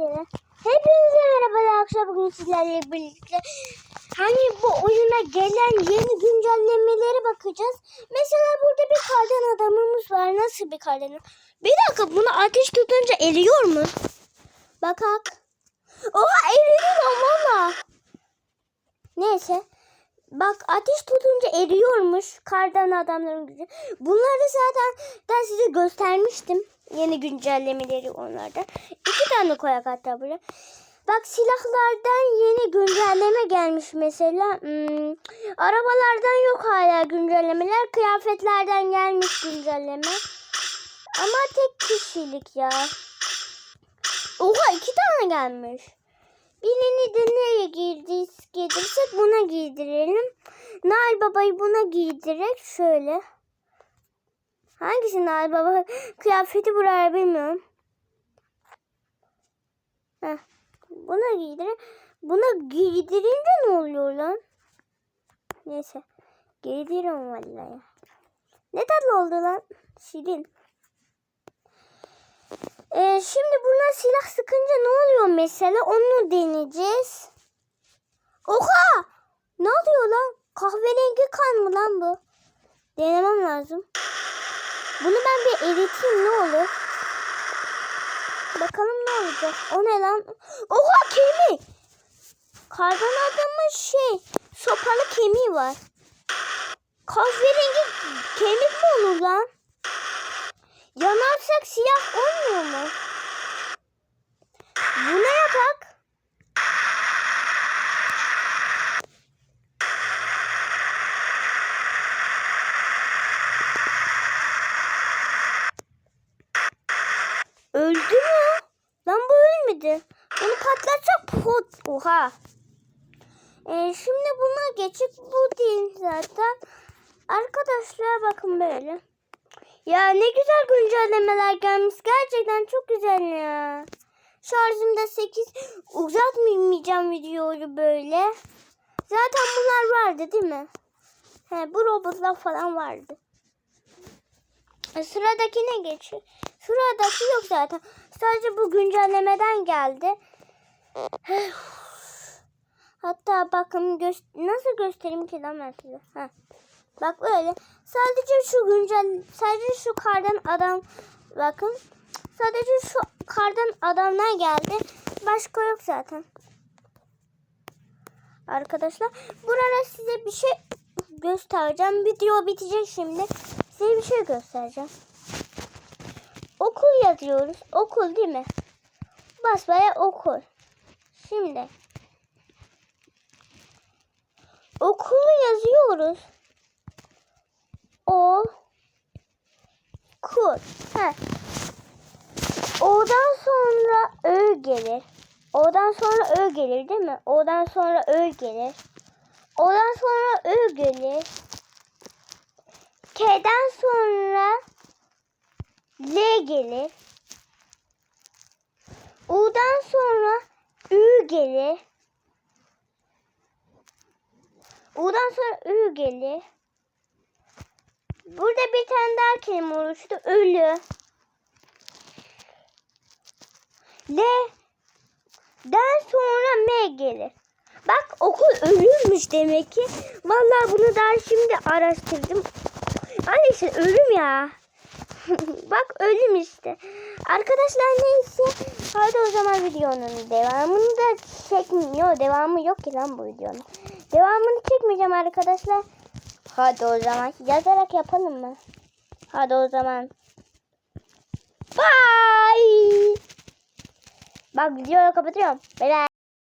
edelim. Hepinize merhabalar arkadaşlar bugün sizlerle birlikte hani bu oyuna gelen yeni güncellemelere bakacağız. Mesela burada bir kardan adamımız var. Nasıl bir kardan? Bir dakika bunu ateş tutunca eriyor mu? Bakak. Oha eriyor valla. Neyse. Bak ateş tutunca eriyormuş kardan adamların gücü. Bunları zaten ben size göstermiştim. Yeni güncellemeleri onlarda. İki tane koyak hatta buraya. Bak silahlardan yeni güncelleme gelmiş mesela. Hmm, arabalardan yok hala güncellemeler. Kıyafetlerden gelmiş güncelleme. Ama tek kişilik ya. Oha iki tane gelmiş. Birini de nereye giydir, giydirsek buna. Nail Baba'yı buna giydirerek şöyle. Hangisi Nail Baba? Kıyafeti buraya bilmiyorum. Heh. Buna giydirin. Buna giydirince ne oluyor lan? Neyse. Giydiririm vallahi. Ne tatlı oldu lan. Şirin. Ee, şimdi buna silah sıkınca ne oluyor mesela? Onu deneyeceğiz. Oha! Ne oluyor? Kahverengi kan mı lan bu? Denemem lazım. Bunu ben bir eriteyim ne olur. Bakalım ne olacak. O ne lan? Oha kemiği. Kardan adamın şey sopalı kemiği var. Kahverengi kemik mi olur lan? Yanarsak siyah olmuyor mu? Bu ne yapak? Öldü mü? Lan bu ölmedi. Bunu patlatacak pot. Oha. Ee, şimdi buna geçip bu değil zaten. Arkadaşlar bakın böyle. Ya ne güzel güncellemeler gelmiş. Gerçekten çok güzel ya. Şarjım da 8. Uzatmayacağım videoyu böyle. Zaten bunlar vardı değil mi? He, bu robotlar falan vardı. E, sıradakine geçiyor. Sıradaki yok zaten. Sadece bu güncellemeden geldi. Hatta bakın gö- nasıl göstereyim ki lan ben size. Heh. Bak böyle. Sadece şu güncel, sadece şu kardan adam bakın. Sadece şu kardan adamlar geldi. Başka yok zaten. Arkadaşlar burada size bir şey göstereceğim. Video bitecek şimdi. Size bir şey göstereceğim. Yazıyoruz. Okul değil mi? Basbaya okul. Şimdi. Okulu yazıyoruz. O kul. Heh. O'dan sonra ö gelir. O'dan sonra ö gelir değil mi? O'dan sonra ö gelir. O'dan sonra ö gelir. K'den sonra L gelir. U'dan sonra Ü gelir. U'dan sonra Ü gelir. Burada bir tane daha kelime oluştu. Ölü. L'den sonra M gelir. Bak okul ölüymüş demek ki. Vallahi bunu daha şimdi araştırdım. Anne işte ölüm ya. Bak ölüm işte. Arkadaşlar neyse. Hadi o zaman videonun devamını da çekmiyor. Devamı yok ki lan bu videonun. Devamını çekmeyeceğim arkadaşlar. Hadi o zaman yazarak yapalım mı? Hadi o zaman. Bye. Bak videoyu kapatıyorum. Bye.